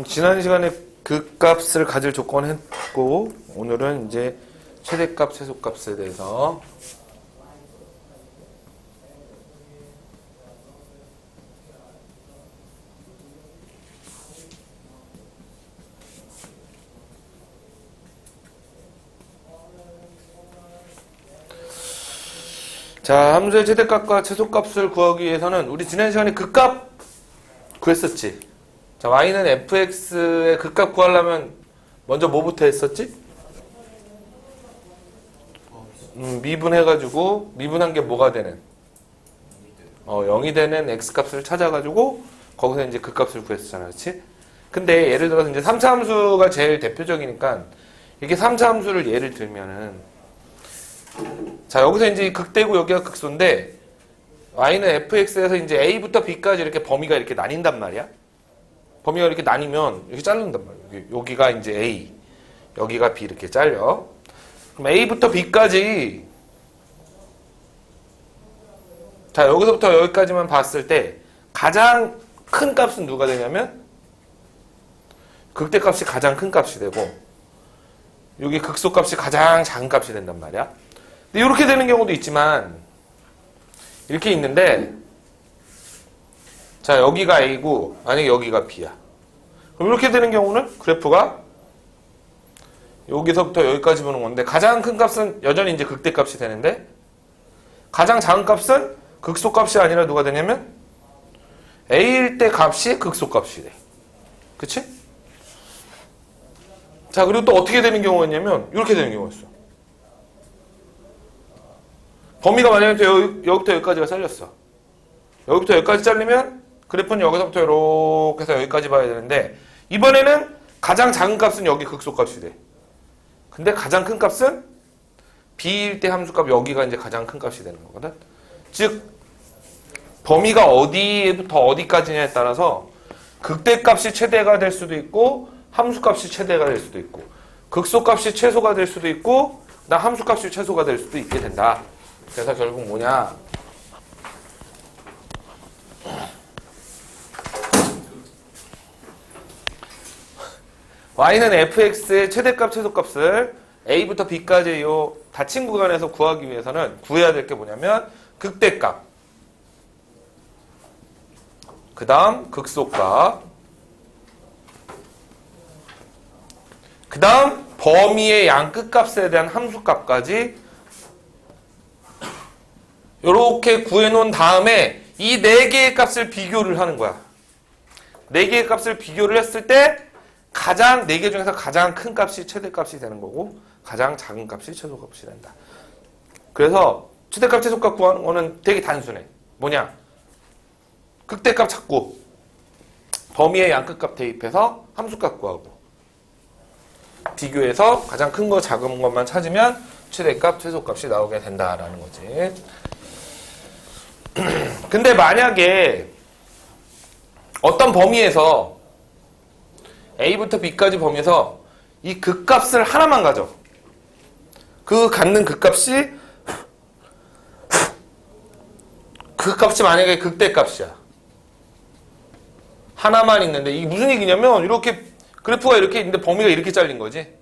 음, 지난 시간에 그 값을 가질 조건 했고 오늘은 이제 최대값, 최소값에 대해서 자, 함수의 최대값과 최소값을 구하기 위해서는 우리 지난 시간에 그 값 구했었지. 자, y는 fx의 극값 구하려면 먼저 뭐부터 했었지? 음, 미분해가지고 미분한 게 뭐가 되는? 어, 0이 되는 x값을 찾아가지고 거기서 이제 극값을 구했었잖아, 그렇지? 근데 예를 들어서 이제 3차 함수가 제일 대표적이니까 이게 3차 함수를 예를 들면은 자 여기서 이제 극대고 여기가 극소인데 y는 fx에서 이제 a부터 b까지 이렇게 범위가 이렇게 나뉜단 말이야. 범위가 이렇게 나뉘면 이렇게 자른단. 여기- 여기가 이제 A, 여기가 B 이렇게 잘려. 그럼 A부터 B까지 자 여기서부터 여기까지만 봤을 때 가장 큰 값은 누가 되냐면 극대값이 가장 큰 값이 되고 여기 극소값이 가장 작은 값이 된단 말이야. 근데 이렇게 되는 경우도 있지만 이렇게 있는데 자 여기가 A고 만약에 여기가 B야. 그럼 이렇게 되는 경우는 그래프가 여기서부터 여기까지 보는 건데 가장 큰 값은 여전히 이제 극대값이 되는데 가장 작은 값은 극소값이 아니라 누가 되냐면 A일 때 값이 극소값이 돼. 그치? 자 그리고 또 어떻게 되는 경우가 있냐면 이렇게 되는 경우가 있어. 범위가 만약에 여기, 여기부터 여기까지가 잘렸어. 여기부터 여기까지 잘리면 그래프는 여기서부터 이렇게 해서 여기까지 봐야 되는데 이번에는 가장 작은 값은 여기 극소값이 돼. 근데 가장 큰 값은 b일 때 함수값 여기가 이제 가장 큰 값이 되는 거거든. 즉 범위가 어디부터 어디까지냐에 따라서 극대값이 최대가 될 수도 있고 함수값이 최대가 될 수도 있고 극소값이 최소가 될 수도 있고 나 함수값이 최소가 될 수도 있게 된다. 그래서 결국 뭐냐? Y는 fx의 최대값, 최소값을 a부터 b까지 요 닫힌 구간에서 구하기 위해서는 구해야 될 게 뭐냐면 극대값, 그 다음 극소값, 그 다음 범위의 양 끝값에 대한 함수값까지 이렇게 구해놓은 다음에 이 네 개의 값을 비교를 하는 거야. 네 개의 값을 비교를 했을 때 가장 네 개 중에서 가장 큰 값이 최대값이 되는 거고 가장 작은 값이 최소값이 된다. 그래서 최대값 최소값 구하는 거는 되게 단순해. 뭐냐? 극대값 찾고 범위의 양끝값 대입해서 함수값 구하고 비교해서 가장 큰 거 작은 것만 찾으면 최대값 최소값이 나오게 된다라는 거지. 근데 만약에 어떤 범위에서 A부터 B까지 범위에서 이 극값을 하나만 가져. 그 갖는 극값이 그 값이 만약에 극대값이야. 하나만 있는데 이게 무슨 얘기냐면 이렇게 그래프가 이렇게 있는데 범위가 이렇게 잘린 거지.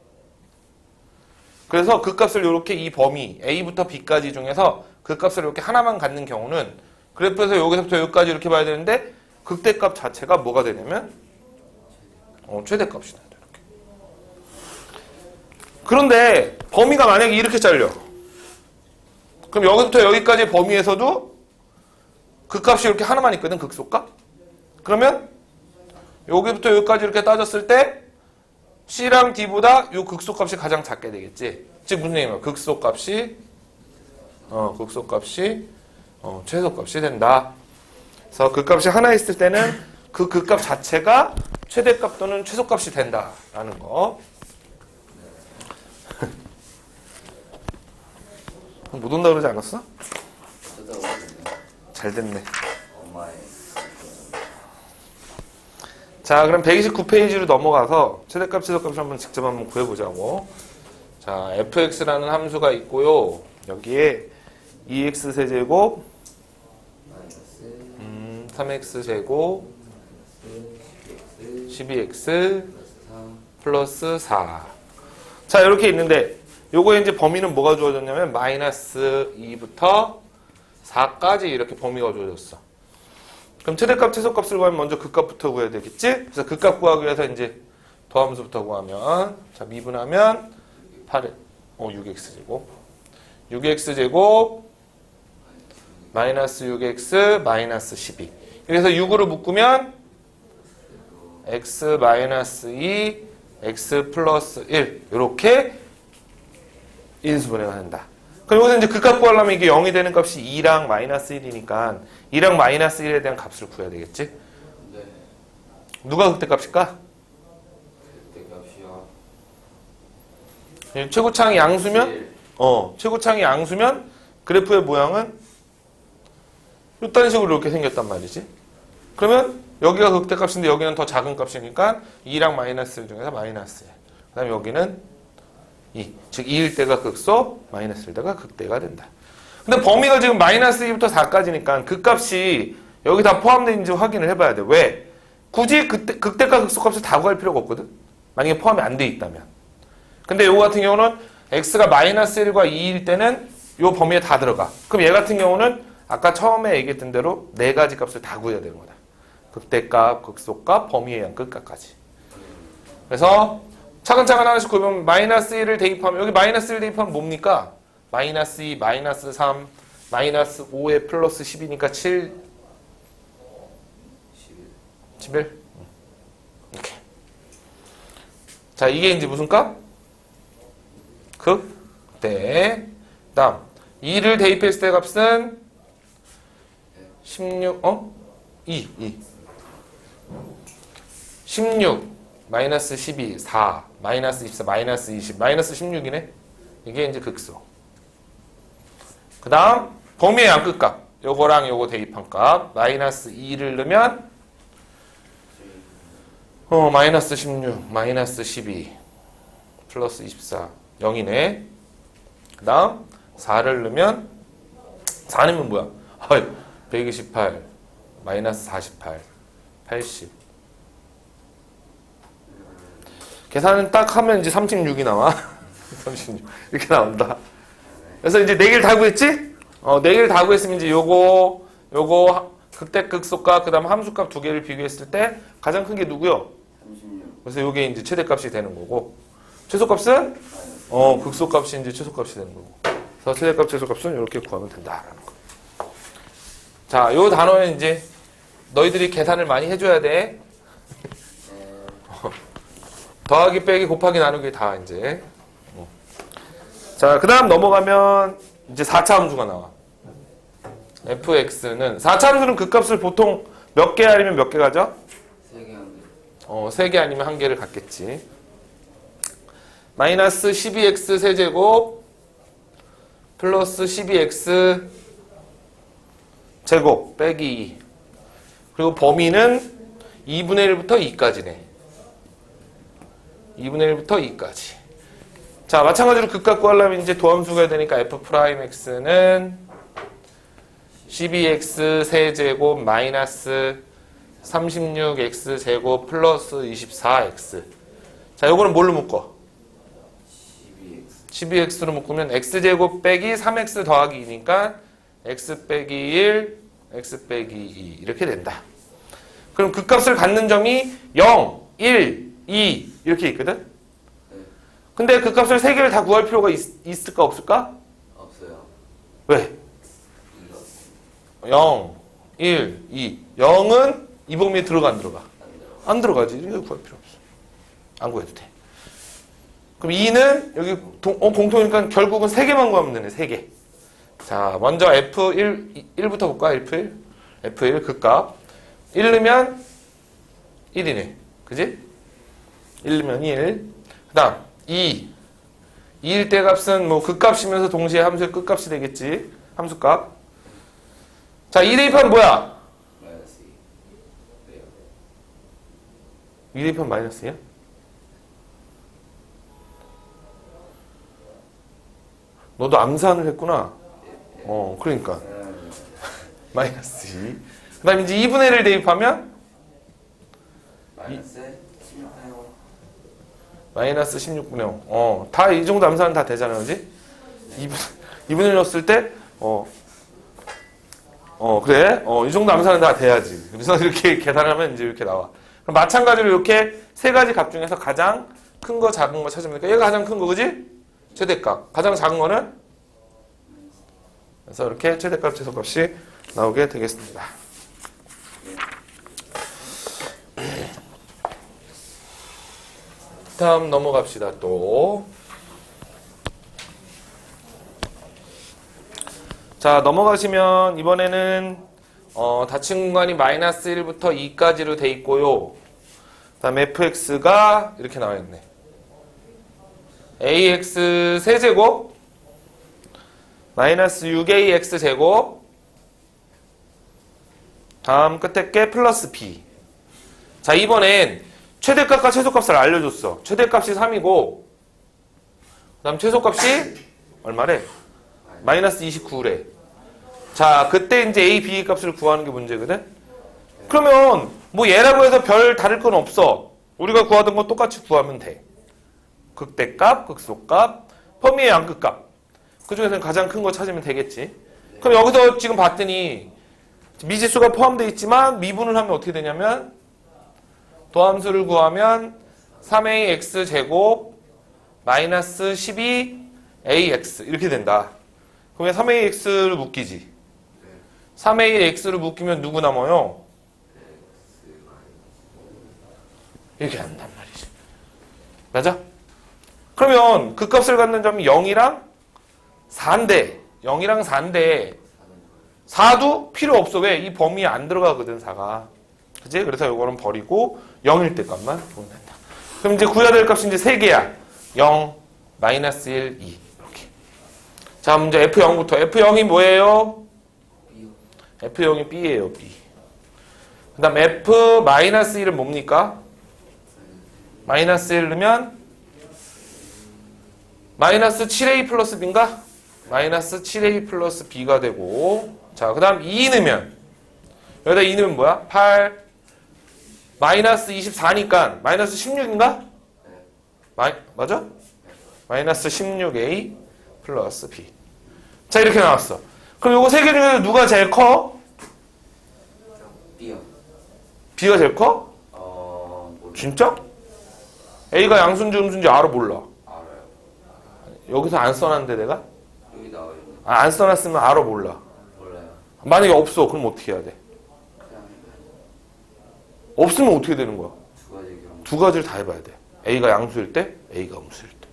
그래서 그 값을 이렇게 이 범위 A부터 B까지 중에서 그 값을 이렇게 하나만 갖는 경우는 그래프에서 여기서부터 여기까지 이렇게 봐야 되는데 극대값 자체가 뭐가 되냐면 어, 최대값이 된다. 이렇게. 그런데 범위가 만약에 이렇게 잘려. 그럼 여기부터 여기까지 범위에서도 그 값이 이렇게 하나만 있거든 극소값. 그러면 여기부터 여기까지 이렇게 따졌을 때 C랑 D보다 이 극소값이 가장 작게 되겠지. 즉 무슨 얘기냐면 극소값이 어 극소값이 어, 최소값이 된다. 그래서 그 값이 하나 있을 때는 그 극값 자체가 최대값 또는 최소값이 된다라는 거. 못 온다 그러지 않았어? 잘 됐네. 자, 그럼 129페이지로 넘어가서 최대값, 최소값을 한번 직접 한번 구해보자고. 자, fx라는 함수가 있고요. 여기에 2x 세제곱, 마이너스 음, 3x 제곱, 12x 플러스 4. 자, 이렇게 있는데 요거에 이제 범위는 뭐가 주어졌냐면 마이너스 2부터 4까지 이렇게 범위가 주어졌어. 그럼 최대값, 최소값을 구하면 먼저 극값부터 구해야 되겠지? 그래서 극값 구하기 위해서 이제 더함수부터 구하면 자, 미분하면 8, 어, 6x 제곱. 6x 제곱 마이너스 6x 마이너스 12. 그래서 6으로 묶으면 x 마이너스 2 x 플러스 1 이렇게 인수분해가 된다. 그럼 여기서 이제 극값 구하려면 이게 0이 되는 값이 2랑 마이너스 1이니까 2랑 마이너스 1에 대한 값을 구해야 되겠지? 네. 누가 극대값일까? 그때 값이요. 예, 최고창이 양수면? 일. 어, 최고창이 양수면 그래프의 모양은 이딴 식으로 이렇게 생겼단 말이지. 그러면 여기가 극대값인데 여기는 더 작은 값이니까 2랑 마이너스 1 중에서 마이너스 1. 그 다음에 여기는 2. 즉 2일 때가 극소, 마이너스 1 때가 극대가 된다. 근데 범위가 지금 마이너스 2부터 4까지니까 그 값이 여기 다 포함되는지 확인을 해봐야 돼. 왜? 굳이 극대, 극대가 극소 값을 다 구할 필요가 없거든? 만약에 포함이 안 돼 있다면. 근데 요거 같은 경우는 x가 마이너스 1과 2일 때는 요 범위에 다 들어가. 그럼 얘 같은 경우는 아까 처음에 얘기했던 대로 네 가지 값을 다 구해야 되는 거다. 극대값, 극소값, 범위의 양, 끝값까지. 그래서 차근차근 하나씩 구하면 마이너스 1을 대입하면 여기 마이너스 1 대입하면 뭡니까? 마이너스 2, 마이너스 3, 마이너스 5에 플러스 10이니까 7, 11. 이렇게. 자, 이게 이제 무슨 값? 극대. 다음 2를 대입했을 때 값은 16, 어? 2, 2. 16, 마이너스 12, 4, 마이너스 24, 마이너스 20, 마이너스 16이네? 이게 이제 극소. 그 다음, 범위의 양끝값. 요거랑 요거 대입한 값. 마이너스 2를 넣으면, 어, 마이너스 16, 마이너스 12, 플러스 24, 0이네. 그 다음, 4를 넣으면, 4는 뭐야? 헐, 128, 마이너스 48, 80. 계산은 딱 하면 이제 36이 나와. 36. 이렇게 나온다. 그래서 이제 4개를 다 구했지? 어, 4개를 다 구했으면 이제 요거, 요거, 극대 극소값, 그 다음 함수값 두 개를 비교했을 때 가장 큰 게 누구요? 36. 그래서 요게 이제 최대값이 되는 거고. 최소값은? 어, 극소값이 이제 최소값이 되는 거고. 그래서 최대값, 최소값은 이렇게 구하면 된다라는 거. 자, 요 단어에 이제 너희들이 계산을 많이 해줘야 돼. 더하기, 빼기, 곱하기, 나누기 다 이제. 어. 자, 그 다음 넘어가면 이제 4차 함수가 나와. fx는 4차 함수는 그 값을 보통 몇 개 아니면 몇개한 개. 어, 3개 아니면 1개를 갖겠지. 마이너스 12x 세제곱 플러스 12x 제곱 빼기 2. 그리고 범위는 2분의 1부터 2까지네. 2분의 1부터 2까지. 자, 마찬가지로 극값 구하려면 이제 도함수가 되니까 f'x는 12x 세제곱 마이너스 36x 제곱 플러스 24x. 자, 요거는 뭘로 묶어? 12x. 12x로 묶으면 x 제곱 빼기 3x 더하기 2니까 x 빼기 1, x 빼기 2 이렇게 된다. 그럼 그 값을 갖는 점이 0, 1, 2 이렇게 있거든. 근데 그 값을 세 개를 다 구할 필요가 있, 있을까 없을까? 없어요. 왜? 이거 0, 1, 2. 0은 이 범위에 들어가 안 들어가? 안 들어. 안 들어가지. 이거 구할 필요 없어. 안 구해도 돼. 그럼 2는 여기 동- 어, 공통이니까 결국은 3개만 구하면 되네. 3개. 자, 먼저 F1, 1부터 볼까? F1. F1 극값. 1 넣으면 1이네. 그지? 1 넣으면 1. 그 다음 2. 2일 때 값은 뭐 극값이면서 동시에 함수의 끝값이 되겠지. 함수값. 자, 2 대입하면 뭐야? 마이너스 2. 왜요? 2 대입하면 마이너스야? 너도 암산을 했구나. 어, 그러니까. 음, 마이너스 2. 그 다음에 이제 2분의 1을 대입하면 마이너스 16분의 마이너스 16분의 0. 어, 다 이 정도 암산은 다 되잖아요, 그지? 2분, 2분의 1 넣었을 때, 어, 어, 그래? 어, 이 정도 암산은 다 돼야지. 그래서 이렇게 계산하면 이제 이렇게 나와. 그럼 마찬가지로 이렇게 세 가지 값 중에서 가장 큰 거, 작은 거 찾으면 되니까 얘가 가장 큰 거, 그지? 최대값. 가장 작은 거는? 그래서 이렇게 최대값, 최소값이 나오게 되겠습니다. 다음 넘어갑시다 또. 자 넘어가시면 이번에는 어, 닫힌 공간이 마이너스 1부터 2까지로 돼 있고요. 다음 fx가 이렇게 나와 있네. ax 세제곱 마이너스 6ax 제곱 다음 끝에 게 플러스 b 자 이번엔 최대값과 최소값을 알려줬어. 최대값이 3이고 그 다음 최소값이 얼마래? 마이너스 29래. 자 그때 이제 a, b 값을 구하는 게 문제거든. 그러면 뭐 얘라고 해서 별 다를 건 없어. 우리가 구하던 거 똑같이 구하면 돼. 극대값, 극소값, 범위의 양극값. 그 중에서는 가장 큰 거 찾으면 되겠지. 그럼 여기서 지금 봤더니 미지수가 포함되어 있지만 미분을 하면 어떻게 되냐면 도함수를 구하면 3ax 제곱 마이너스 12ax 이렇게 된다. 그러면 3ax를 묶이지. 3ax를 묶이면 누구 남아요? 이렇게 한단 말이지. 맞아? 그러면 그 값을 갖는 점이 0이랑 4인데 0이랑 4인데 4도 필요 없어. 왜? 이 범위에 안 들어가거든 4가. 그지? 그래서 이거는 버리고 0일 때 값만 보면 된다. 그럼 이제 구해야 될 값이 이제 3개야. 0, 마이너스 1, 2. 이렇게. 자, 문제 F0부터. F0이 뭐예요? B요. F0이 B예요, B. 그 다음 F 마이너스 1은 뭡니까? 마이너스 1 넣으면 마이너스 7A 플러스 B인가? 마이너스 7A 플러스 B가 되고 자, 그 다음 2 넣으면 여기다 2 넣으면 뭐야? 8 마이너스 24니까 마이너스 16인가? 마이, 맞아? 마이너스 16A 플러스 B 자, 이렇게 나왔어 그럼 요거 세 개 중에서 누가 제일 커? B요. B가 제일 커? 어. 진짜? A가 양수인지 음수인지 알아 몰라. 알아요. 여기서 안 써놨는데 내가? 여기 나와 있는. 아, 안 써놨으면 알아 몰라. 몰라요. 만약에 없어, 그럼 어떻게 해야 돼? 없으면 어떻게 되는 거야? 두 가지 경우. 두 가지를 다 해봐야 돼. A가 양수일 때, A가 음수일 때.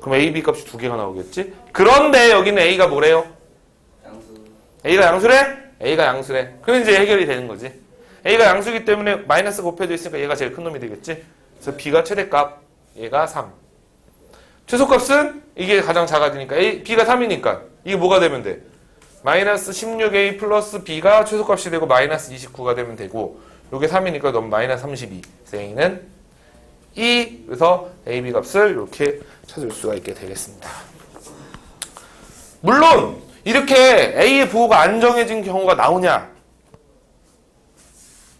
그럼 A, B 값이 두 개가 나오겠지? 그런데 여기는 A가 뭐래요? 양수. A가 양수래? A가 양수래. 그럼 이제 해결이 되는 거지. A가 양수기 때문에 마이너스 곱해져 있으니까 얘가 제일 큰 놈이 되겠지? 그래서 B가 최대값, 얘가 3. 최소값은 이게 가장 작아지니까 A, B가 3이니까 이게 뭐가 되면 돼? 마이너스 16A 플러스 B가 최소값이 되고 마이너스 29가 되면 되고 요게 3이니까 너무 마이너스 32. 그래서 A는 2. 그래서 A, B 값을 이렇게 찾을 수가 있게 되겠습니다. 물론 이렇게 A의 부호가 안 정해진 경우가 나오냐?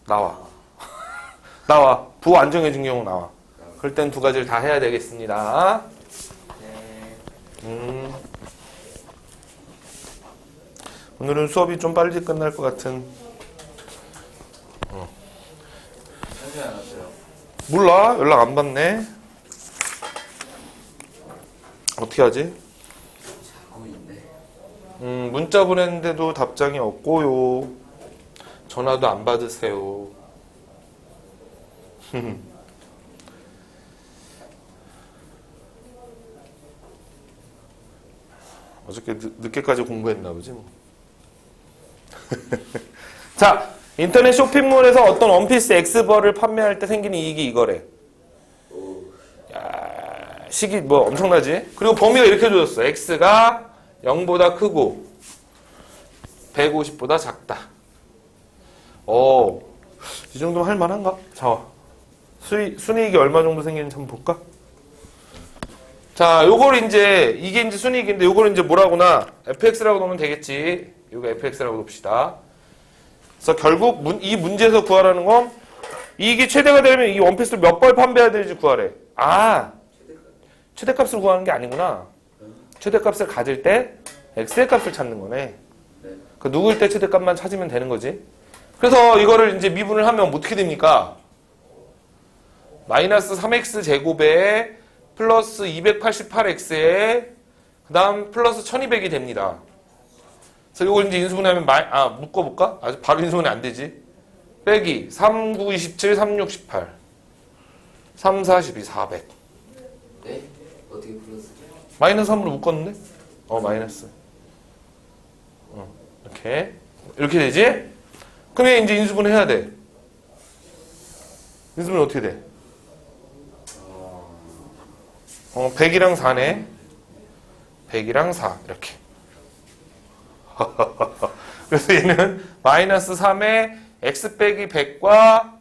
나와. 나와. 부호 안 정해진 경우 나와. 그럴 땐 두 가지를 다 해야 되겠습니다. 네. 음. 오늘은 수업이 좀 빨리 끝날 것 같은. 몰라. 연락 안 받네. 어떻게 하지? 음, 문자 보냈는데도 답장이 없고요. 전화도 안 받으세요. 어저께 늦, 늦게까지 공부했나 보지 뭐. 자, 인터넷 쇼핑몰에서 어떤 원피스 X벌을 판매할 때 생기는 이익이 이거래. 야, 시기 뭐 엄청나지? 그리고 범위가 이렇게 줘졌어. X가 0보다 크고 150보다 작다. 어, 이 정도면 할 만한가? 자, 수익, 순이익이 얼마 정도 생기는지 한번 볼까? 자, 요걸 이제, 이게 이제 순이익인데, 요걸 이제 뭐라고나, fx라고 놓으면 되겠지. 요거 fx라고 봅시다. 그래서 결국 문- 이 문제에서 구하라는 건 이익이 최대가 되려면 이 원피스를 몇 벌 판매해야 되는지 구하래. 아, 최대값을 구하는 게 아니구나. 최대값을 가질 때 x의 값을 찾는 거네. 네. 그 누구일 때 최대값만 찾으면 되는 거지. 그래서 이거를 이제 미분을 하면 어떻게 됩니까? 마이너스 3x 제곱에 플러스 288x에 그 다음 플러스 1200이 됩니다. 그래서 이걸 이제 인수분해하면 마이, 아 묶어볼까? 아직 바로 인수분해 안 되지. 빼기 3, 9, 27, 3, 6, 18 3, 4, 12, 400 네? 어떻게 풀었어요? 마이너스 3으로 묶었는데? 어 마이너스 어, 이렇게 이렇게 되지? 그러면 이제 인수분해 해야 돼 인수분해 어떻게 돼? 어 100이랑 4네 100이랑 4 이렇게 그래서 얘는 마이너스 3에 x 빼기 100과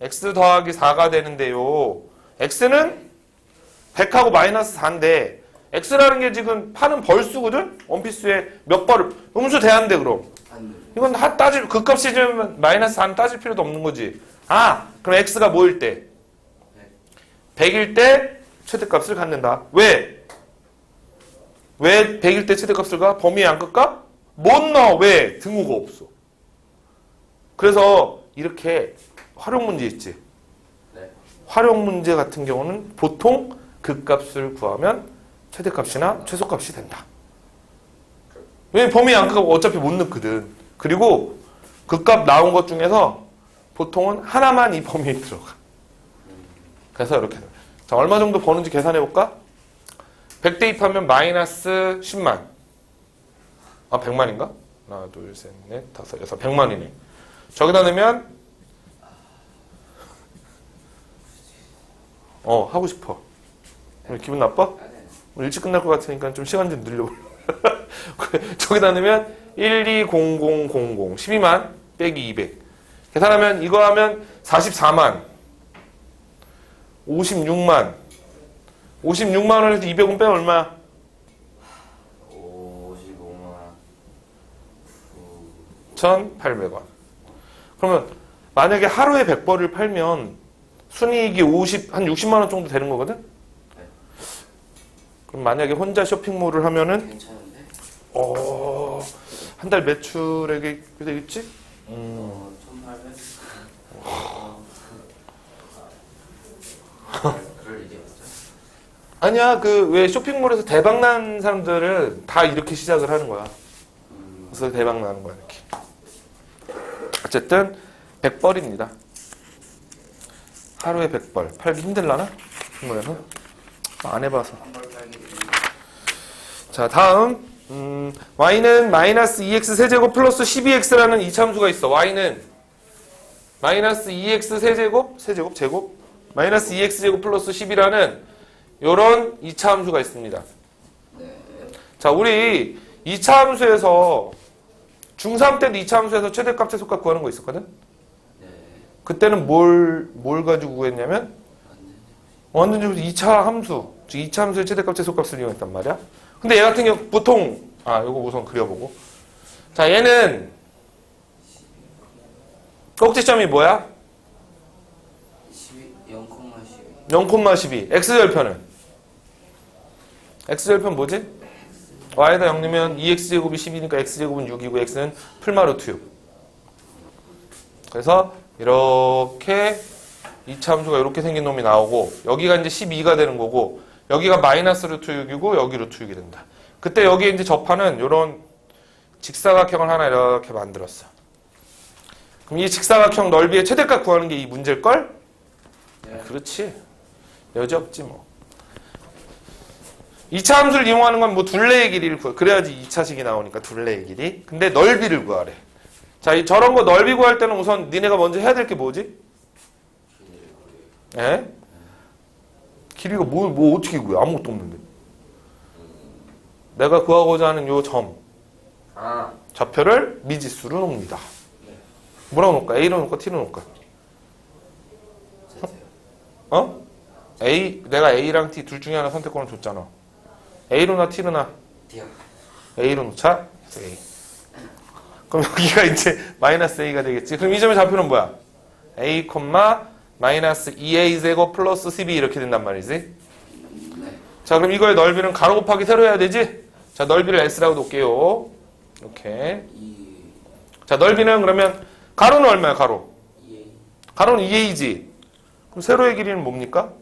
x 더하기 4가 되는데요 x는 100하고 마이너스 4인데 x라는 게 지금 파는 벌수거든? 원피스에 몇 벌을 음수 대한대 그럼 안 이건 다 따질 극값 시즌면 마이너스 4는 따질 필요도 없는 거지 아 그럼 x가 뭐일 때? 100일 때 최대값을 갖는다 왜? 왜 100일 때 최대값을 가? 안 끌까? 못 넣어 왜? 등호가 없어 그래서 이렇게 활용 문제 있지 네. 활용 문제 같은 경우는 보통 극값을 구하면 최대값이나 최소값이 된다. 왜 범위 안 크고 어차피 못 넣거든. 그리고 극값 나온 것 중에서 보통은 하나만 이 범위에 들어가. 그래서 이렇게. 자, 얼마 정도 버는지 계산해 볼까? 100 대 입하면 마이너스 10만. 아, 100만인가? 하나, 둘, 셋, 넷, 다섯, 여섯, 100만이네. 저기다 넣으면 어 하고 싶어. 오늘 기분 나빠? 오늘 일찍 끝날 것 같으니까 좀 시간 좀 늘려볼래. 저기다 넣으면 1, 2, 0, 0, 0, 0, 12만 빼기 200. 계산하면 이거 하면 44만, 56만, 56만 원에서 200원 빼면 얼마야? 55만 1,800원. 그러면 만약에 하루에 100벌을 팔면 순이익이 50, 한 60만 원 정도 되는 거거든? 네. 그럼 만약에 혼자 쇼핑몰을 하면은 괜찮은데? 어, 한 달 매출액이 꽤 되겠지? 음. 어, 1800? 그럴 일이 없죠. 아니야, 그 왜 쇼핑몰에서 대박 난 사람들은 다 이렇게 시작을 하는 거야. 음, 그래서 대박 나는 거야, 이렇게. 어쨌든 100벌입니다. 하루에 100벌. 팔기 힘들라나? 뭐래서? 안 해봐서. 자, 다음. 음, y는 마이너스 2x 세제곱 플러스 12x라는 이참수가 있어. y는 마이너스 2x 세제곱, 세제곱, 제곱, 마이너스 2x 제곱 플러스 10이라는 요런 이차함수가 있습니다. 네. 자, 우리 이차함수에서 중3 때도 이차함수에서 최대값, 최소값 구하는 거 있었거든? 네. 그때는 뭘, 뭘 가지고 구했냐면 완전 완전히 2차 함수, 즉 2차 함수의 최대값, 최소값을 이용했단 말이야. 근데 얘 같은 경우 보통 아, 요거 우선 그려보고. 자, 얘는 꼭지점이 뭐야? 12, 0,12 0,12. x절편은 x절편 뭐지? Y에다 0 넣으면 2x제곱이 10이니까 x제곱은 6이고 x는 풀마루트 6. 그래서 이렇게 2차 함수가 이렇게 생긴 놈이 나오고 여기가 이제 12가 되는 거고 여기가 마이너스 루트 6이고 여기 루트 6이 된다. 그때 여기에 이제 접하는 이런 직사각형을 하나 이렇게 만들었어. 그럼 이 직사각형 넓이의 최대값 구하는 게 이 문제일걸? 네. 그렇지. 여지 없지 뭐. 2차 함수를 이용하는 건 뭐 둘레의 길이를 구해. 그래야지 2차식이 나오니까 둘레의 길이. 근데 넓이를 구하래. 자, 이 저런 거 넓이 구할 때는 우선 니네가 먼저 해야 될 게 뭐지? 예? 길이가 뭐, 뭐 어떻게 구해? 아무것도 없는데. 내가 구하고자 하는 요 점, 아, 좌표를 미지수로 놓습니다. 뭐라고 놓을까? A로 놓을까? T로 놓을까? 어? A 내가 A랑 T 둘 중에 하나 선택권을 줬잖아. A로나 T로나 디어. A로 놓자. A. 그럼 여기가 이제 마이너스 A가 되겠지. 그럼 이 점의 좌표는 뭐야? A, 마이너스 2a 제곱 플러스 12 이렇게 된단 말이지. 네. 자, 그럼 이거의 넓이는 가로 곱하기 세로 해야 되지? 자, 넓이를 s라고 놓을게요. 이렇게. 이 자, 넓이는 그러면 가로는 얼마야, 가로? 2A 가로는 2a지. 그럼 세로의 길이는 뭡니까?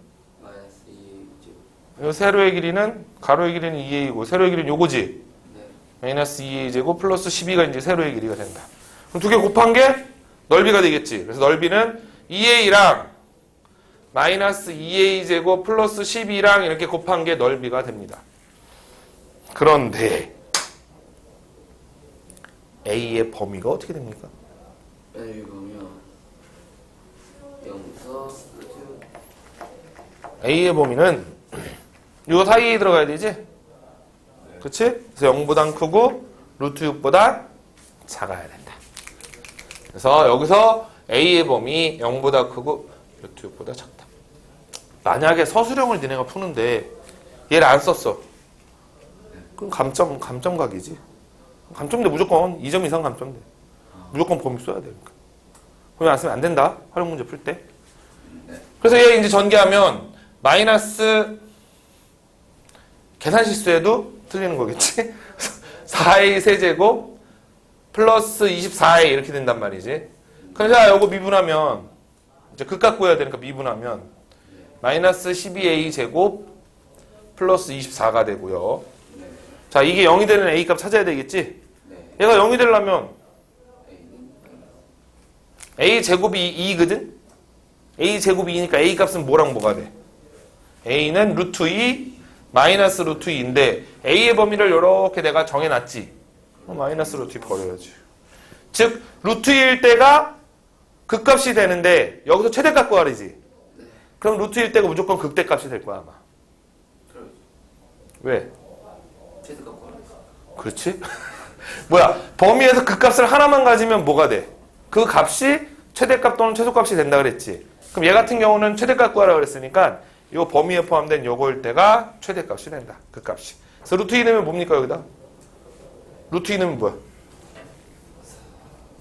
마이너스 2A 제곱. 이 세로의 길이는 가로의 길이는 2a이고 세로의 길이는 요거지. 네. 마이너스 2a 제곱 플러스 12가 이제 세로의 길이가 된다. 그럼 두 개 곱한 게 넓이가 되겠지. 그래서 넓이는 2a랑 마이너스 2a 제곱 플러스 12랑 이렇게 곱한 게 넓이가 됩니다. 그런데 a의 범위가 어떻게 됩니까? 보면 0에서 루트 a의 범위는 요 사이에 들어가야 되지? 그치? 그래서 0보단 크고 루트 6보다 작아야 된다. 그래서 여기서 a의 범위 0보다 크고 루트 6보다 작다. 만약에 서술형을 니네가 푸는데 얘를 안 썼어. 그럼 감점, 감점각이지. 감점돼 무조건 2점 이상 감점돼. 무조건 범위 써야 되니까. 범위 안 쓰면 안 된다. 활용 문제 풀 때. 그래서 얘 이제 전개하면 마이너스 계산 실수해도 틀리는 거겠지? 4a 세제곱 플러스 24a 이렇게 된단 말이지. 그래서 요거 미분하면 이제 극각 구해야 되니까 미분하면 마이너스 12a 제곱 플러스 24가 되고요. 자 이게 0이 되는 a 값 찾아야 되겠지? 네. 얘가 0이 되려면 a 제곱이 2거든? a 제곱이 2니까 a 값은 뭐랑 뭐가 돼? a는 루트 2 마이너스 루트 2인데 a의 범위를 이렇게 내가 정해놨지. 어, 마이너스 루트 2 버려야지. 즉 루트 2일 때가 극값이 되는데 여기서 최대값 구하리지. 그럼 루트 1 때가 무조건 극대값이 될 거야 아마. 왜? 최대값 구하면서 그렇지? 뭐야 범위에서 그 값을 하나만 가지면 뭐가 돼? 그 값이 최대값 또는 최소값이 된다 그랬지 그럼 얘 같은 경우는 최대값 구하라 그랬으니까 이 범위에 포함된 요거일 때가 최대값이 된다 그 값이 그래서 루트 2 넣으면 뭡니까 여기다? 루트 2 넣으면 뭐야?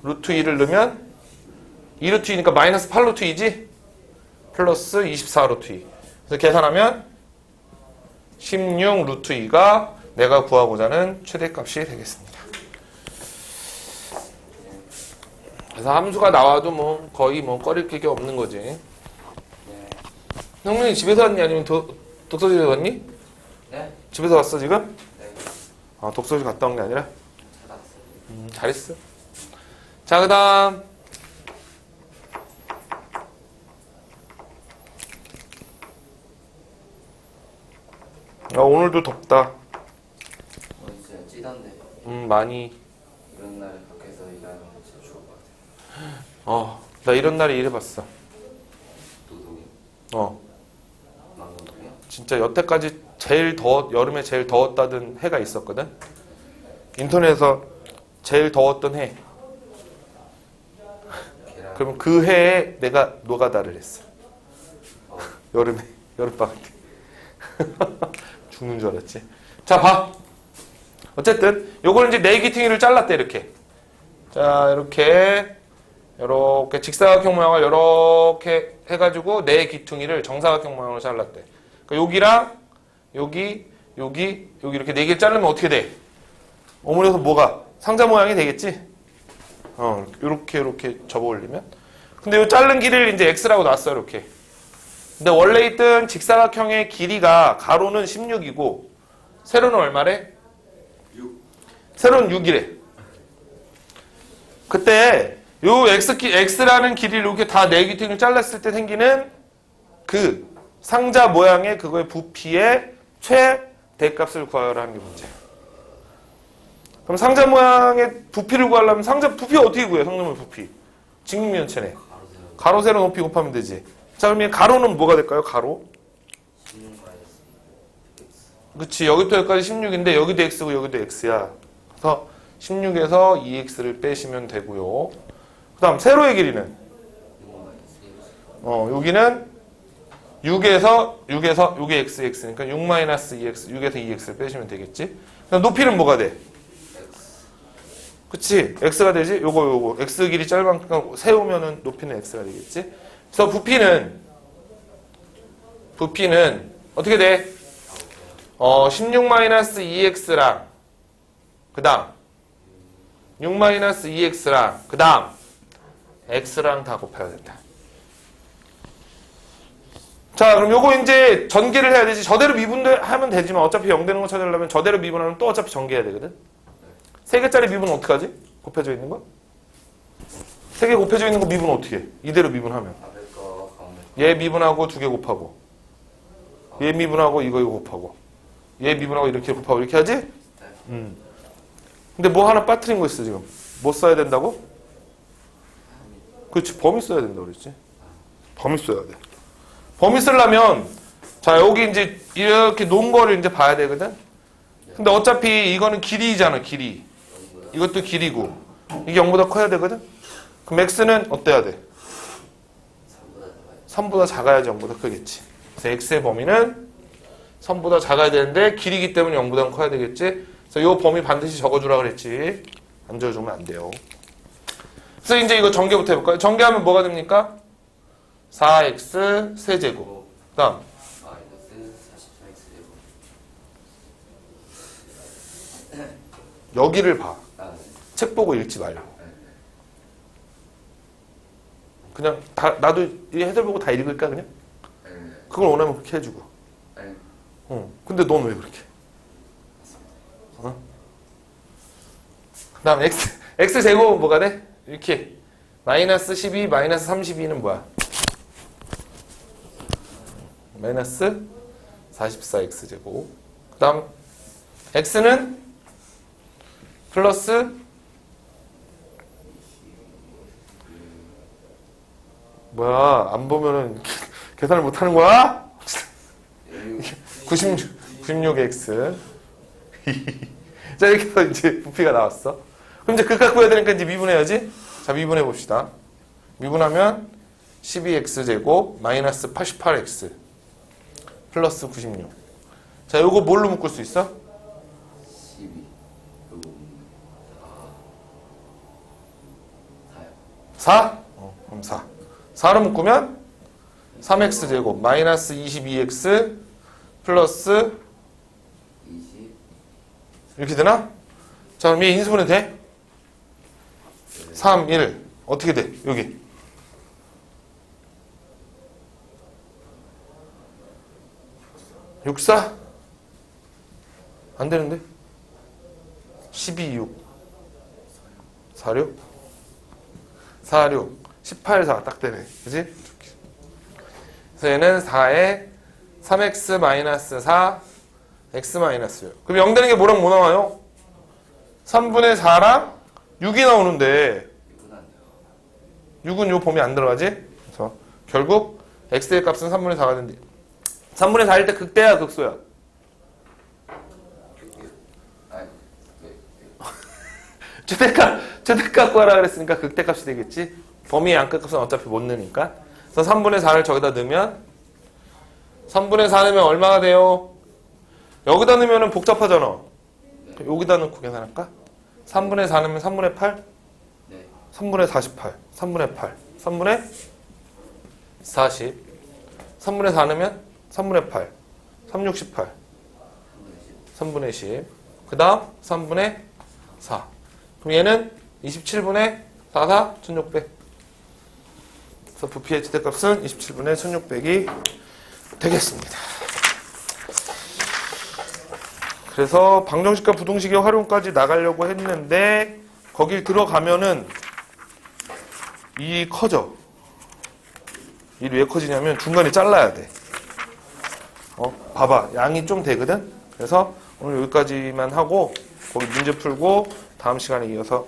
루트 2를 넣으면 2루트 2니까 마이너스 8루트 2지? 플러스 24루트 2 그래서 계산하면 16 루트 2가 내가 구하고자 하는 최대값이 되겠습니다. 그래서 함수가 나와도 뭐 거의 뭐 꺼릴 게 없는 거지. 네. 형님이 집에서 왔니 아니면 도, 독서실에 왔니? 네? 집에서 왔어 지금? 네. 아 독서실 갔다 온 게 아니라? 음, 잘했어. 자 그다음 아, 오늘도 덥다. 어 진짜 찌던데 음 많이. 이런 날 밖에서 일하는 거 진짜 좋을 것 같아요. 어, 나 이런 날에 일해봤어. 노동이 어? 진짜 여태까지 제일 더 여름에 제일 더웠다던 해가 있었거든. 인터넷에서 제일 더웠던 해. 그러면 그 해에 내가 노가다를 했어. 어, 여름에 여름방학 때. 죽는 줄 알았지. 자, 봐. 어쨌든 요걸 이제 네 귀퉁이를 잘랐대 이렇게. 자, 이렇게 이렇게 직사각형 모양을 이렇게 해가지고 네 귀퉁이를 정사각형 모양으로 잘랐대. 그러니까 여기랑 여기, 여기, 여기 이렇게 네 개 자르면 어떻게 돼? 어머니에서 뭐가 상자 모양이 되겠지? 어, 이렇게 이렇게 접어 올리면. 근데 이 자른 길이를 이제 x라고 놨어 이렇게. 근데 원래 있던 직사각형의 길이가 가로는 16이고 세로는 얼마래? 6. 세로는 6이래. 그때 요 x 기- x라는 길이를 이렇게 다 네 귀퉁이를 잘랐을 때 생기는 그 상자 모양의 그거의 부피의 최대값을 구하라 하는 게 문제야. 그럼 상자 모양의 부피를 구하려면 상자 부피 어떻게 구해? 성놈의 부피. 직육면체네. 가로 세로 높이 곱하면 되지. 자이 가로는 뭐가 될까요? 가로. 16 마이너스 X 그치 여기부터 여기까지 16인데 여기도 x고 여기도 x야 그래서 16에서 2x를 빼시면 되고요 그 다음 세로의 길이는 6 마이너스 2X 어 여기는 6에서 6에서 요게 x x니까 6 마이너스 2x 6에서 2x를 빼시면 되겠지? 그다음 높이는 뭐가 돼? 그치? x가 되지? 요거 요거. x 길이 짧으니까 세우면은 높이는 x가 되겠지? 그래서 부피는 부피는 어떻게 돼? 어, 16-2x랑 그 다음. 6-2x랑 그 다음. x랑 다 곱해야 된다. 자, 그럼 요거 이제 전개를 해야 되지. 저대로 미분하면 되지만 어차피 0 되는 거 찾으려면 저대로 미분하면 또 어차피 전개해야 되거든. 세 개짜리 미분은 어떡하지? 곱해져 있는 거? 세 개 곱해져 있는 거 미분 어떻게 해? 이대로 미분하면. 얘 미분하고 두 개 곱하고 얘 미분하고 이거 이거 곱하고 얘 미분하고 이렇게 곱하고 이렇게 하지? 음. 근데 뭐 하나 빠뜨린 거 있어 지금 뭐 써야 된다고? 그렇지 범위 써야 된다 그랬지 범위 써야 돼 범위 쓰려면 자 여기 이제 이렇게 놓은 거를 이제 봐야 되거든 근데 어차피 이거는 길이잖아 길이 이것도 길이고 이게 0보다 커야 되거든 그럼 x는 어때야 돼? 3보다 작아야지 0보다 크겠지. 그래서 x의 범위는 3보다 작아야 되는데 길이기 때문에 0보다 커야 되겠지. 그래서 이 범위 반드시 적어주라 그랬지. 안 적어주면 안 돼요. 그래서 이제 이거 전개부터 해볼까요? 전개하면 뭐가 됩니까? 4x 세제곱. 그 다음 마이너스 44x 제곱 여기를 봐. 아, 책 보고 읽지 말고. 그냥 다 나도 이 해설 보고 다 읽을까 그냥? 네. 그걸 원하면 그렇게 해주고. 네. 어. 근데 넌 왜 그렇게? 어? 그 다음 x, x 제곱은 뭐가 돼? 이렇게. 마이너스 12, 마이너스 32는 뭐야? 마이너스 44x 제곱. 그 다음 x는 플러스 뭐야 안 보면은 계산을 못 하는 거야? 96, 96x. 자, 이렇게 해서 이제 부피가 나왔어. 그럼 이제 극각 구해야 되니까 이제 미분해야지. 자, 미분해 봅시다. 미분하면 12x 제곱 마이너스 88x 플러스 96. 자, 요거 뭘로 묶을 수 있어? 12 그리고 4요 4? 어, 그럼 4. 4로 묶으면 3x 제곱 마이너스 22x 플러스 20 이렇게 되나? 자, 그럼 얘 인수분해 돼? 3, 1. 어떻게 돼? 여기. 6, 4? 안 되는데? 12, 6. 4, 6? 4, 6. 18, 4. 딱 되네. 그지? 그래서 얘는 4에 3x 마이너스 4, x 마이너스 6. 그럼 0 되는 게 뭐랑 뭐 나와요? 3분의 4랑 6이 나오는데 이건 안 돼요 6은 요 범위 안 들어가지? 그래서 결국 x의 값은 3분의 4가 된대. 3분의 4일 때 극대야 극소야? 최대값 최대값 구하라 그랬으니까 극대값이 되겠지. 범위의 양끝값은 어차피 못 넣으니까. 그래서 3분의 4를 저기다 넣으면 3분의 4 넣으면 얼마가 돼요? 여기다 넣으면 복잡하잖아. 여기다 넣고 계산할까? 3분의 4 넣으면 3분의 8? 네 3분의 48, 3분의 8, 3분의 40, 3분의 4 넣으면 3분의 8, 3, 6, 18, 3분의 10, 그 다음 3분의 4. 그럼 얘는 27분의 4, 4, 1600. 그래서 부피의 지대 값은 27분의 1600이 되겠습니다. 그래서 방정식과 부동식의 활용까지 나가려고 했는데 거길 들어가면은 이 커져. 이 왜 커지냐면 중간에 잘라야 돼. 어, 봐봐. 양이 좀 되거든? 그래서 오늘 여기까지만 하고 거기 문제 풀고 다음 시간에 이어서